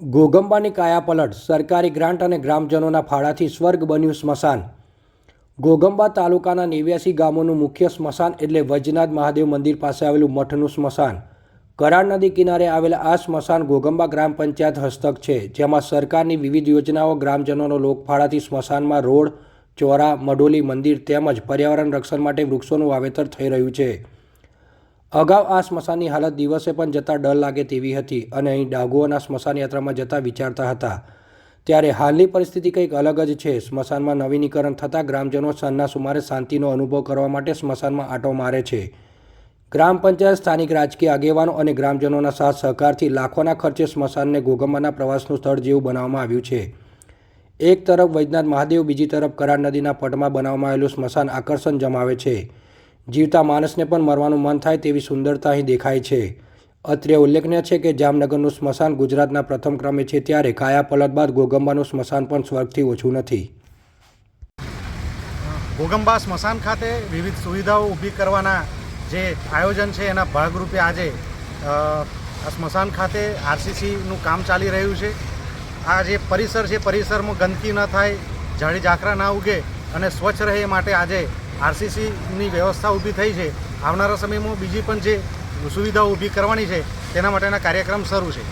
ઘોગંબાની કાયાપલટ સરકારી ગ્રાન્ટ અને ગ્રામજનોના ફાળાથી સ્વર્ગ બન્યું સ્મશાન. ગોગંબા તાલુકાના નેવ્યાસી ગામોનું મુખ્ય સ્મશાન એટલે વજનાથ મહાદેવ મંદિર પાસે આવેલું મઠનું સ્મશાન. કરાડ નદી કિનારે આવેલા આ સ્મશાન ગોગંબા ગ્રામ પંચાયત હસ્તક છે, જેમાં સરકારની વિવિધ યોજનાઓ, ગ્રામજનોનો લોકફાળાથી સ્મશાનમાં રોડ, ચોરા, મડોલી મંદિર તેમજ પર્યાવરણ રક્ષણ માટે વૃક્ષોનું વાવેતર થઈ રહ્યું છે. અગાઉ આ સ્મશાનની હાલત દિવસે પણ જતાં ડર લાગે તેવી હતી અને અહીં ડાઘુઓના સ્મશાન યાત્રામાં જતાં વિચારતા હતા. ત્યારે હાલની પરિસ્થિતિ કંઈક અલગ જ છે. સ્મશાનમાં નવીનીકરણ થતાં ગ્રામજનો સાંજના સુમારે શાંતિનો અનુભવ કરવા માટે સ્મશાનમાં આંટો મારે છે. ગ્રામ પંચાયત સ્થાનિક રાજકીય આગેવાનો અને ગ્રામજનોના સાથ સહકારથી લાખોના ખર્ચે સ્મશાનને ઘોગંબાના પ્રવાસનું સ્થળ જેવું બનાવવામાં આવ્યું છે. એક તરફ વૈજનાથ મહાદેવ, બીજી તરફ કરાર નદીના પટમાં બનાવવામાં આવેલું સ્મશાન આકર્ષણ જમાવે છે. જીવતા માણસને પણ મરવાનું મન થાય તેવી સુંદરતા અહીં દેખાય છે. અત્રે ઉલ્લેખનીય છે કે જામનગરનું સ્મશાન ગુજરાતના પ્રથમ ક્રમે છે ત્યારે કાયા પલટ બાદ ગોગંબાનું સ્મશાન પણ સ્વર્ગથી ઓછું નથી. ગોગંબા સ્મશાન ખાતે વિવિધ સુવિધાઓ ઊભી કરવાના જે આયોજન છે એના ભાગરૂપે આજે સ્મશાન ખાતે આરસીસીનું કામ ચાલી રહ્યું છે. આ જે પરિસર છે, પરિસરમાં ગંદકી ન થાય ઝાડી ઝાકરા ના ઉગે અને સ્વચ્છ રહે માટે આજે આરસીસીની વ્યવસ્થા ઊભી થઈ છે. આવનારા સમયમાં બીજી પણ જે સુવિધાઓ ઊભી કરવાની છે, તેના માટેના કાર્યક્રમ શરૂ છે.